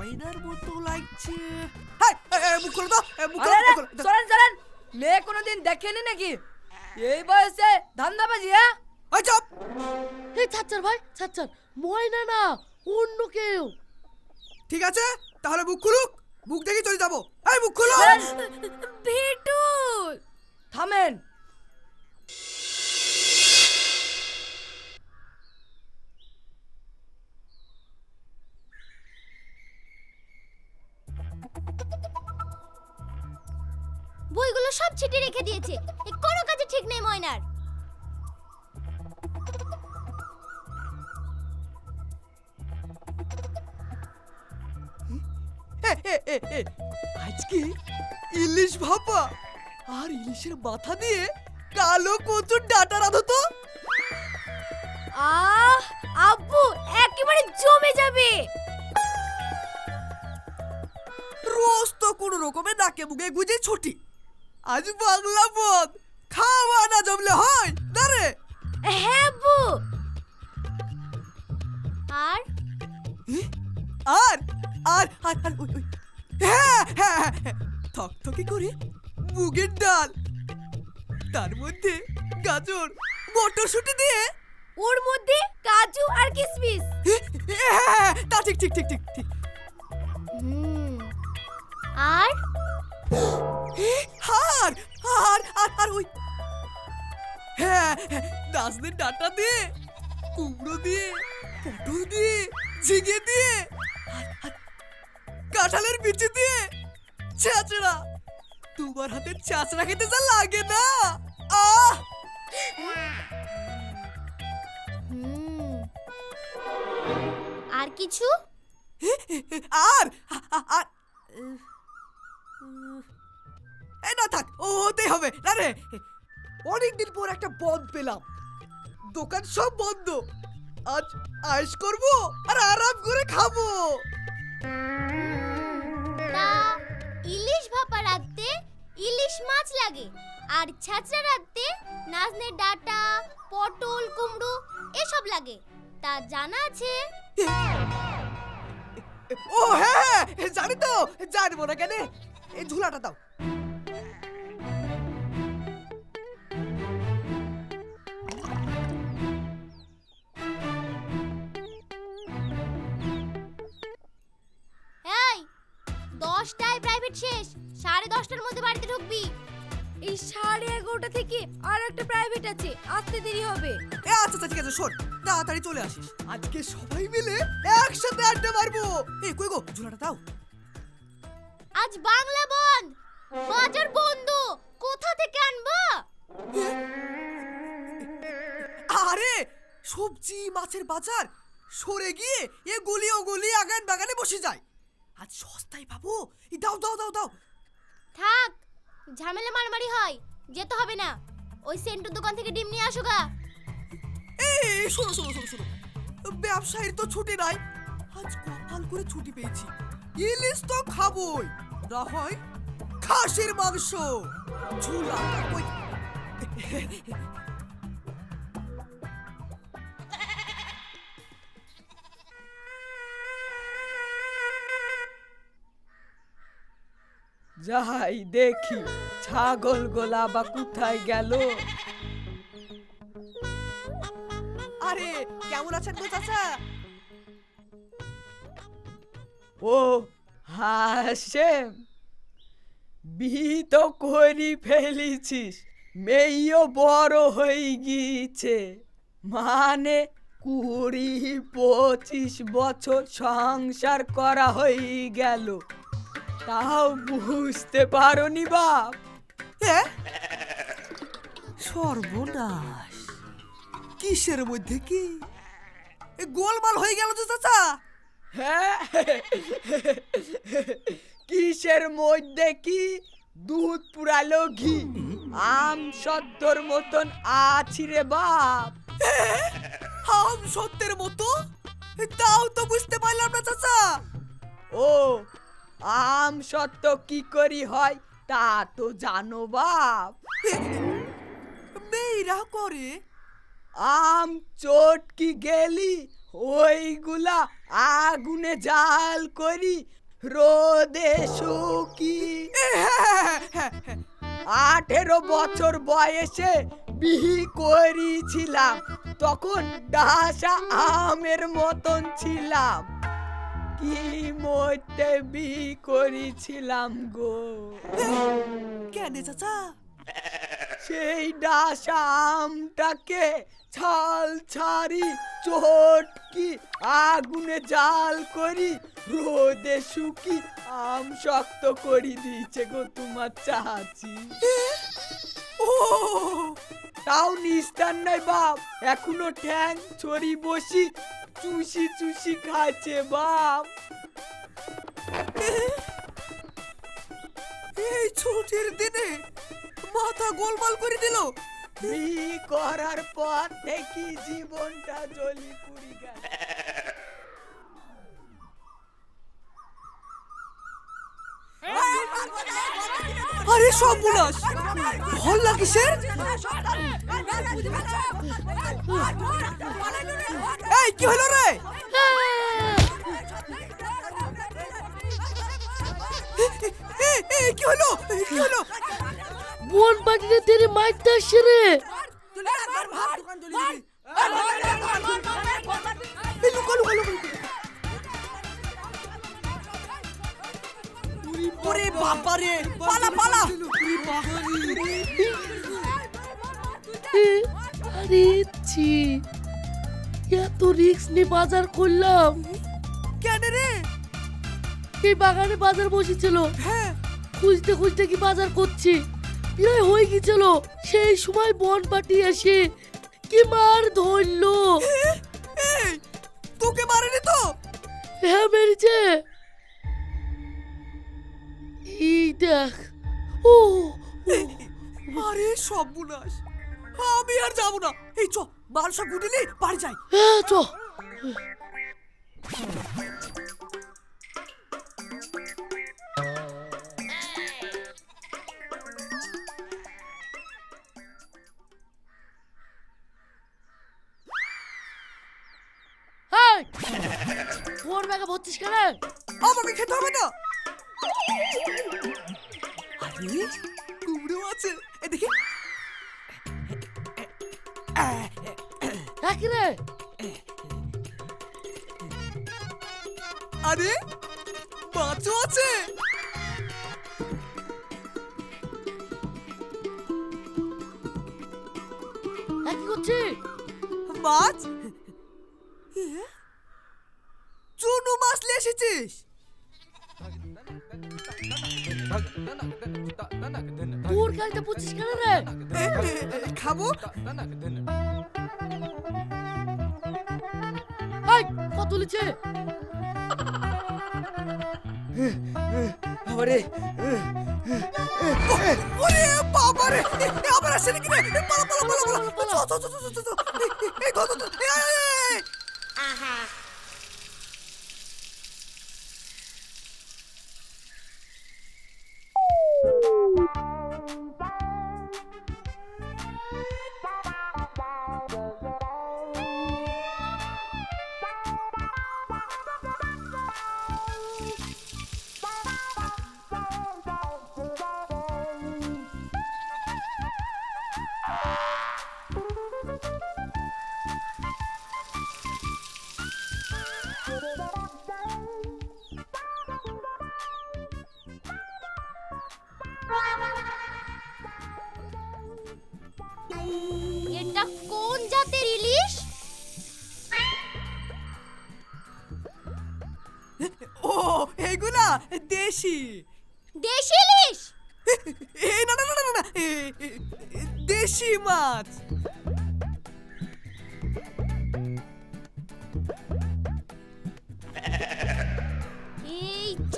ময়নার মতো লাগছে। মুখ খোলো এ, মুখ। চলেন চলেন। মেয়ে কোনোদিন দেখেনি নাকি? এই বয়সে ধান্দাবাজি হ্যাঁ? ওই চুপ! এই ছাচ্চার ভাই ছাচ্চার ময়না না অন্য কেউ। ঠিক আছে তাহলে মুখ খুলুক। মুখ দেখে চলে যাব। এই মুখ খুলো! ভেটুল থামেন। বইগুলো সব ছিটে রেখে দিয়েছে। এ কোনো কাজে ঠিক নেই ময়নার। আজকে ইলিশ ভাপা আর ইলিশের মাথা দিয়ে কালো কচুর ডাটা রাঁধো তো। আহ আব্বু একেবারে জমে যাবে। রোজ তো কোনো রকমে নাকে মুখে গুজে ছুটি। আজ বাংলা পদ। খাওয়া না জমলে হয় না রে হ্যাঁ আব্বু আর? আর? আর আর আর ওই ওই। হ্যাঁ হ্যাঁ হ্যাঁ, হ্যাঁ। থকথকে করে মুগের ডাল। তার মধ্যে গাজর মটরশুঁটি দিয়ে। ওর মধ্যে কাজু আর কিশমিশ হ্যাঁ, হ্যাঁ, তা ঠিক ঠিক ঠিক ঠিক ঠিক। হুম। আর? আর আর ওই হ্যাঁ হ্যাঁ, ডাটা দিয়ে কুমড়ো দিয়ে পটল দিয়ে ঝিঙে দিয়ে কাঁঠালের বিচি দিয়ে। ছেঁচড়া। তোমার হাতে ছেঁচড়া খেতে যা লাগে না। আহ! হুম। আর কিছু? আর আর না থাক ও হতে হবে। না রে অনেকদিন পর একটা বন্ধ পেলাম। দোকান সব বন্ধ। আজ আয়েশ করব আর আরাম করে খাব। তা ইলিশ ভাপা রাখতে ইলিশ মাছ লাগে আর ছাঁচড়া রাখতে নাজনের ডাটা পটল কুমড়ো এসব লাগে। তা জানা আছে? ও হ্যাঁ হ্যাঁ জানি তো জানব না কেন? এই ঝুলাটা দাও। সাড়ে দশটার মধ্যে বাড়িতে ঢুকবি। এই সাড়ে এগারোটা থেকে আর একটা প্রাইভেট আছে আসতে দেরি হবে। এ আচ্ছা আচ্ছা ঠিক আছে শোন তাড়াতাড়ি চলে আসিস। আজকে সবাই মিলে একসাথে আড্ডা মারবো। এই কই গো ঝুলাটা দাও। আজ বাংলা বন্ধ বাজার বন্ধ কোথা থেকে আনবা? আরে সবজি মাছের বাজার সরে গিয়ে এ গলি ও গলি আগান বাগানে বসে যায়। আজ সস্তায় পাবো। এই দাও দাও দাও দাও। থাক, ঝামেলা মারামারি হয়, যেতে হবে না। ওই সেন্টুর দোকান থেকে ডিম নিয়ে আসো গা। এই, শোনো শোনো শোনো শোনো। ব্যবসায়ীর তো ছুটি নাই। আজ কপাল করে ছুটি পেয়েছি। ইলিশ তো খাবই, না হয় খাসির মাংস। ঝুলাটা যাই দেখি, ছাগল গোলা বা কোথায় গেল? আরে, কেমন আছেন গো চাচা? ও হাসেম বিহি তো করি ফেলেছিস, মেয়েও বড় হয়ে গিয়েছে। মানে কুড়ি পঁচিশ বছর সংসার করা হয়ে গেল। তাও বুঝতে পারোনি বাপ। হ্যাঁ সর্বনাশ। কিসের মধ্যে কি? গোলমাল হয়ে গেল তো চাচা। হ্যাঁ কিসের মধ্যে কি? দুধ পুরালো ঘি। আম সত্তর মতন আছি রে বাপ। আম সত্যের মতো? তাও তো বুঝতে পারলাম না চাচা। ও আম সত্য কি করি হয় তা তো জানো বাপ। মেয়েরা করে? আম চটকি গেলি ওইগুলা আগুনে জাল করি রোদে শুকি। আঠেরো বছর বয়সে বিহি করেছিলাম তখন ডাসা আমের মতন ছিলাম। কি মধ্যে বিহি করেছিলাম গো? কেন চাচা? সেই ডাসা আমটাকে ছাল ছাড়ি চটকি আগুনে জাল করি রোদে শুকি আম শক্ত করি দিয়েছে গো তোমার চাচি। ও! তাও নিস্তার নাই বাপ এখনও ঠ্যাং ছড়ি বসি চুষি চুষি খাচ্ছে বাপ। এই ছুটির দিনে মাথা গোলমাল করে দিল। বিয়ে করার পর থেকে জীবনটা জলি পুরি গেল। আরে সব বুলাস হল্লা কিসের এই কি হলো রে? কি হলো? কি হলো? বোন পাটিতে তেরে মারতে আসছে রে। লুকা লুকা লুকা ওরে বাবা রে পালা। পালা আরে ছি এত রিক্স নিয়ে বাজার করলাম। কেন রে? এই বাগানে বাজার বসেছিল। হ্যাঁ। খুঁজতে খুঁজতে কি বাজার করছি? প্রায় হয়ে গেছিল সেই সময় বন পাটি এসে কি মার ধরলো? তোকে মারেনি তো? হ্যাঁ মেরেছে। এই দেখ ও আরে সব বুলাস আমি আর যাব না। এই চ বাল সব গুটিলি বাড়ি যাই। হ্যাঁ চ। ওর ব্যাগে ভর্তিস কেন? আমাকে খেতে হবে না। আরে কুমড়ো আছে। এ রে আরে মাছও আছে। একই করছি? মাছ? নিয়ে এসেছিস? তোর গাড়িতে কেন রে? এ, খাব? হাই কত লিছে ওরে বাবা রে আবার আসেনি কি রে পালা পালা পালা পালা। এই ধর,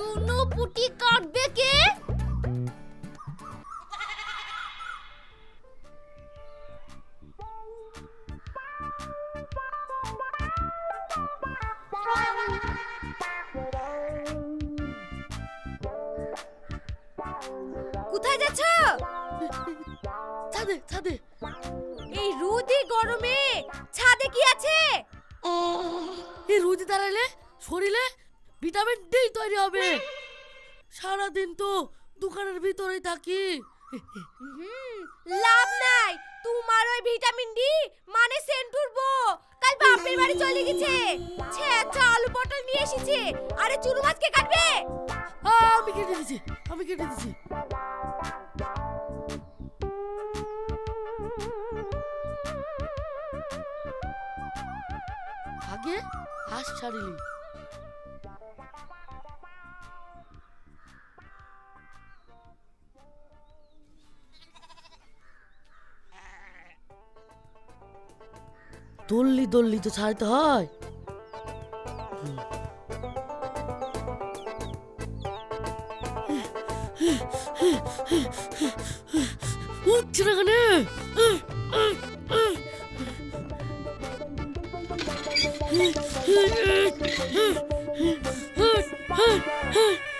চুনো পুটি কাটবে কে? চুরু মাছকে কাটবে? আমি কেটে দিছি, আমি কেটে দিছি। আগে হাঁস ছাড়িলি। দল্লি দল্লি তো ছাড়তে হয়। উঠছে না কেন আরে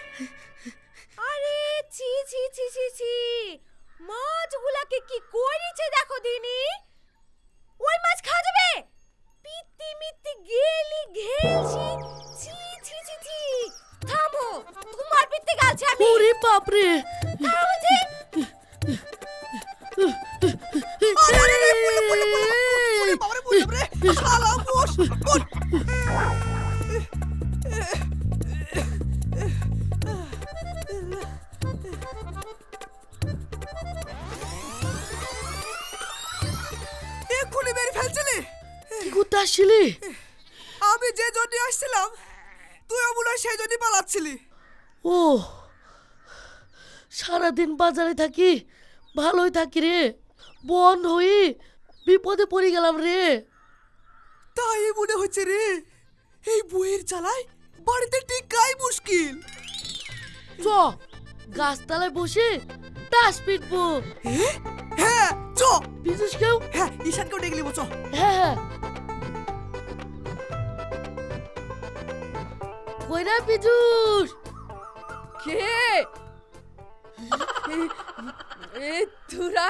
জন্য আসছিলাম তুইও মনে হয় সেই জন্যই পালাচ্ছিলি। ও সারাদিন বাজারে থাকি ভালোই থাকি রে বন্ধ হই বিপদে পড়ে গেলাম রে। তাই মনে হচ্ছে রে এই বইয়ের চালায় বাড়িতে টিকাই মুশকিল। চ গাছতলায় বসে তাস পিটবো? হ্যাঁ চ। বিশেষ কেউ? হ্যাঁ ঈশানকেও ডেকে নিবো চ। হ্যাঁ হ্যাঁ। কইরা পিজুস কে? এ তোরা?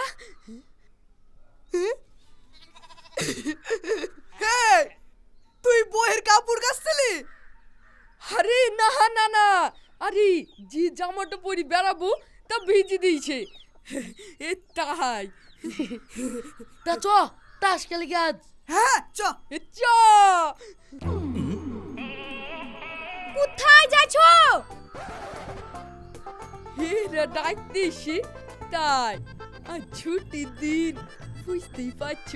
তুই বইয়ের কাপড় কাচছিলি? আরে না না না। আরে যে জামাটা পরি বেড়াবো তা ভিজি দিয়েছে। এ তাই। তা চ তাস খেলে আজ। হ্যাঁ চ। চ। কোথায় যাচ্ছ? এরা ডাকতে এসে তাই আর ছুটির দিন বুঝতেই পারছ?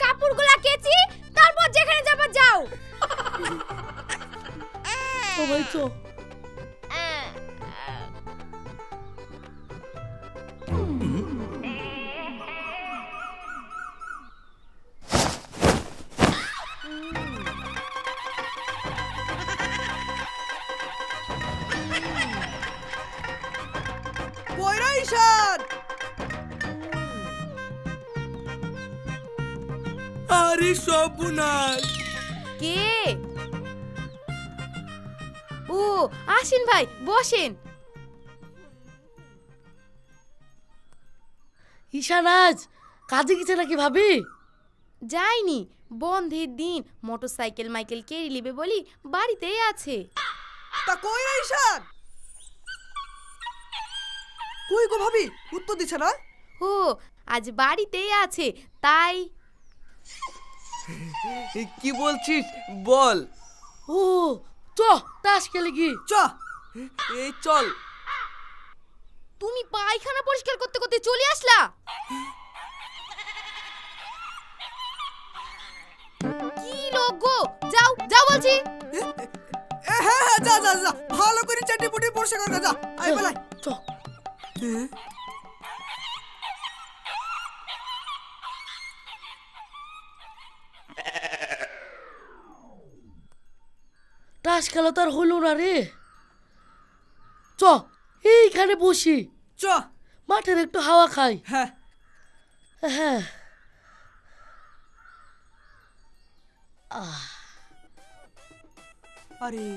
কাপড়গুলা কেচি তারপর যেখানে যাবার যাও। সবাই চ বইরা ঈশান আরে সর্বনাশ। কে? ও আসেন ভাই বসেন। ঈশানাজ কাজে গেছে নাকি ভাবি? যাইনি বন্ধের দিন মোটরসাইকেল মাইকেল কেড়ে নিবে বলি বাড়িতেই আছে। তা কই ঈশান? কই গো ভাবি? উত্তর দিছে না? ও আজ বাড়িতেই আছে তাই। কি বলছিস? বল। ও চ তাস খেলে কি চ। এই চল। তুমি পায়খানা পরিষ্কার করতে করতে চলে আসলা? কি লোক গো? যাও যাও বলছি। এ, হ্যাঁ হ্যাঁ যা যা যা। ভালো করে চাটি পুটি পরিষ্কার করে যা। আই বেলাই চ তাস খেলা তো আর হলো না রে। চ এইখানে বসি। চ। মাঠের একটু হাওয়া খাই। হ্যাঁ। হ্যাঁ। আরে।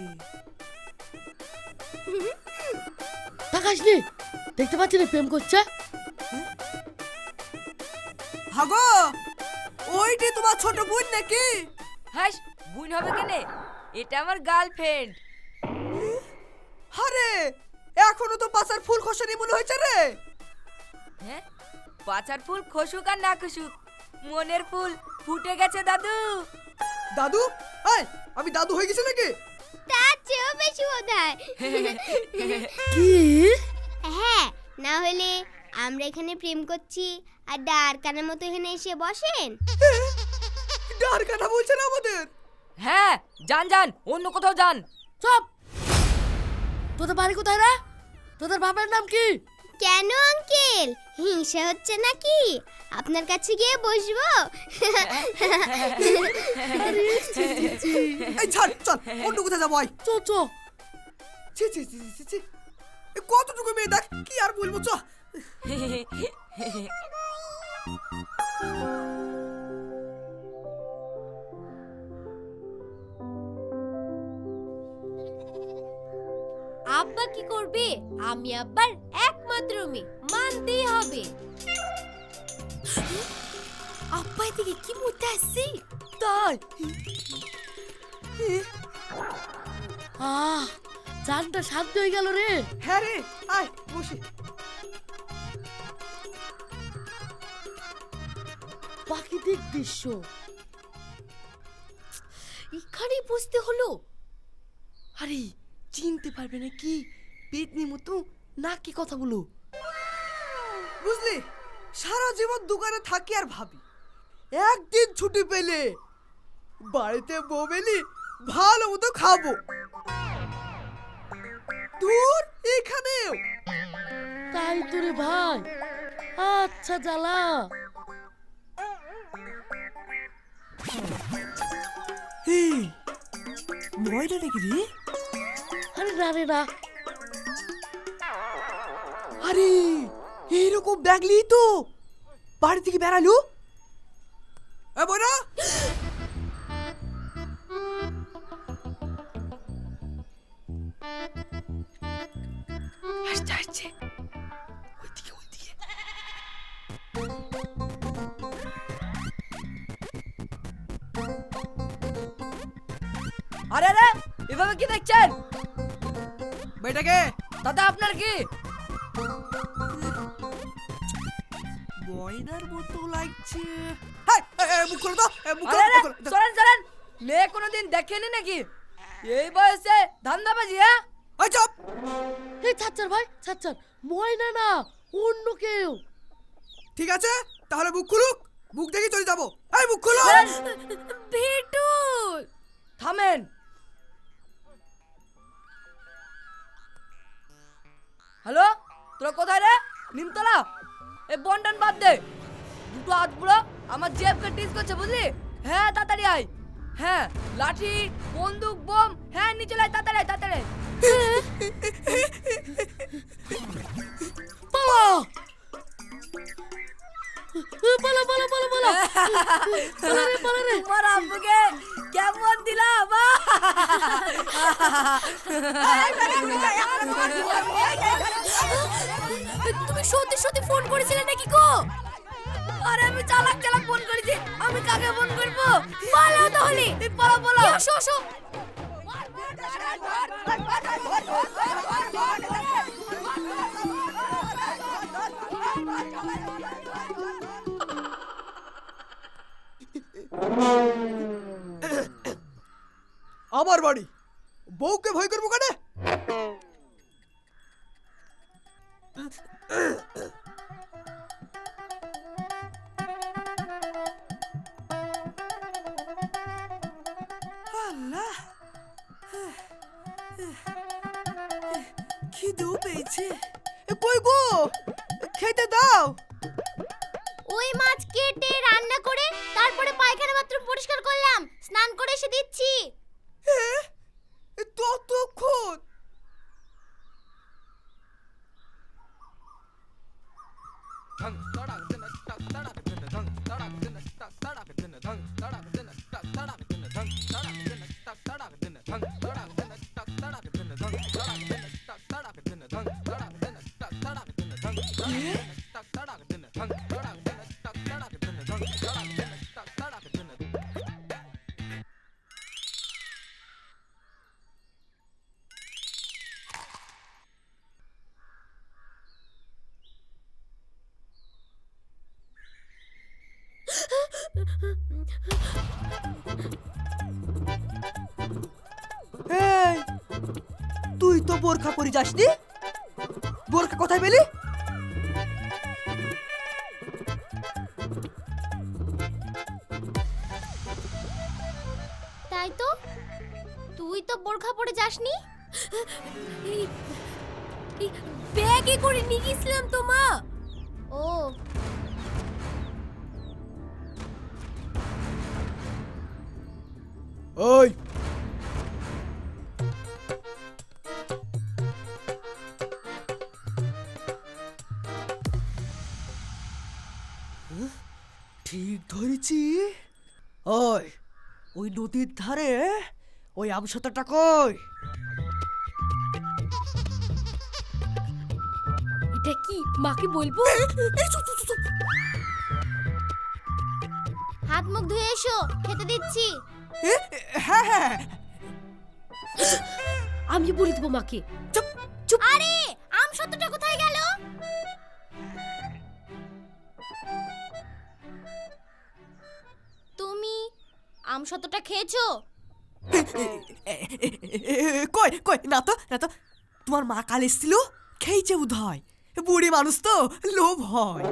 তাকাস নি দেখতে পাচ্ছি না প্রেম করছে? হাগো ওইটি তোমার ছোট বোন নাকি? হাস বুন হবে কেনে? এটা আমার গার্লফ্রেন্ড আরে এখনও তো পাচার ফুল খসেনি মনে হয়েছে রে। হ্যাঁ? পাচার ফুল খসুক আর না খসুক মনের ফুল ফুটে গেছে দাদু। দাদু? এই আমি দাদু হয়ে গেছি নাকি? তার চেয়েও বেশি বোধ হয়। হ্যাঁ না হলে আমরা এখানে প্রেম করছি আর ডারকানের মতো এখানে এসে বসেন। ডারকানা বলছেন আমাদের? হ্যাঁ যান যান অন্য কোথাও যান। চপ! তোদের বাড়ি কোথায় রে? তোদের বাবার নাম কি? কেন আঙ্কেল? হিংসা হচ্ছে নাকি? আপনার কাছে গিয়ে বসবো? এই ছাড় চল অন্য কোথায় যাব আয়। চো চো। ছি ছি ছি ছি, ছি। এ কতটুকু মেয়ে দেখ কি আর বলব চ। আব্বা কি করবে? আমি আব্বার একমাত্র মেয়ে। মানতেই হবে। আব্বা এদিকে কি মুহূর্তে আসছি? তাই আহ জানটা শান্ত হয়ে গেল রে। হ্যাঁ রে আয় বসে। প্রাকৃতিক দৃশ্য। এখানেই বুঝতে হলো। আরে চিনতে পারবে না কি? পেতনি মতো নাকি কথা বলো বুঝলি? সারা জীবন দোকানে থাকি আর ভাবি। একদিন ছুটি পেলে বাড়িতে বমেলি ভালো মতো খাব। দূর এখানেও। তাই তো রে ভাই। আচ্ছা জ্বালা। ময়দা নাকি রে? আরে না রে না। আরে এইরকম ব্যাগলি তো বাড়ি থেকে বেড়ালো এ বইরা আসছে আসছে ওইদিকে ওইদিকে আরে আরে এভাবে কি দেখছেন বেটাকে দাদা আপনার কি মতো লাগছে। হাই এ, এ, মুখ খোলো তো মুখ খোলো, আরে আরে মুখ খোলো। চলেন চলেন। মেয়ে কোনোদিন দেখেনি নাকি? এই বয়সে ধান্দাবাজি হ্যাঁ? এই চুপ। এই ছাচ্চার ভাই ছাচ্চার ময়না না অন্য কেউ। ঠিক আছে তাহলে মুখ খুলুক। মুখ দেখে চলে যাব। এই মুখ খুলো। ভেটুল থামেন। হ্যালো? তোরা কোথায় রে নিমতলা এ বন্ডন বাদ দে দুটো হাত পুরো আমার জেবকে টিস করছে বুঝলি হ্যাঁ তাড়াতাড়ি আয় হ্যাঁ লাঠি বন্দুক বোম হ্যাঁ নিচে লাই তাড়াতাড়ি তাড়াতাড়ি পালা পালা পালা পালা পালা পালা রে পালা রে তোমার আব্বুকে কেমন দিলাম তুমি সত্যি সত্যি ফোন করেছিলে নাকি গো? আরে আমি চালাক চালাক ফোন করেছি আমি কাকে ফোন করব? পালাও তাহলে। এই পালা পালা আসো আসো আমার বাড়ি। বউকে ভয় করব কেন? দিচ্ছি। যাসনি বোরখা কোথায় পেলি? তাই তো। তুই তো বোরখা পরে যাসনি? ব্যাগে করে নিয়ে গেছিলাম তো মা। ও। ওই ঠিক ধরেছি? ওই ওই নদীর ধারে ওই আমসতাটা কই? এটা কি? মাকে বলব? হাত মুখ ধুয়ে এসো খেতে দিচ্ছি। হ্যাঁ হ্যাঁ। আমি বলে দেবো মাকে। চুপ আরে আম সত্যটা কোথায় তুমি আম শতটা খেয়েছো? কই কই না তো না তো তোমার মা কাল এসেছিল? খেয়েছে উদয় বুড়ি মানুষ তো লোভ হয়।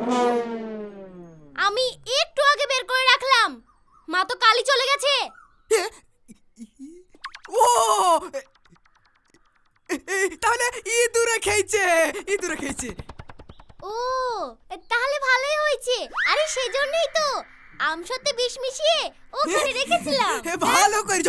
আমি একটু আগে বের করে রাখলাম। মা তো কালি চলে গেছে। ও! তাহলে ইঁদুরে খেয়েছে ইঁদুরে খেয়েছে। ও তাহলে ভালোই হয়েছে। আরে সেজন্যই তো। আম সত্যি বিষ মিশিয়ে ওখানে রেখেছিলাম। ভালো করেছ।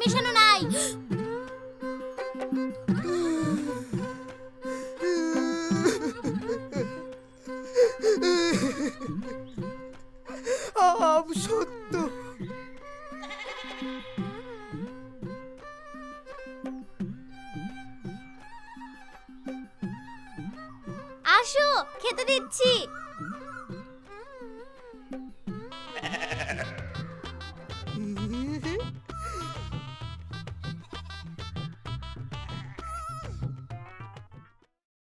মেশানো নাই।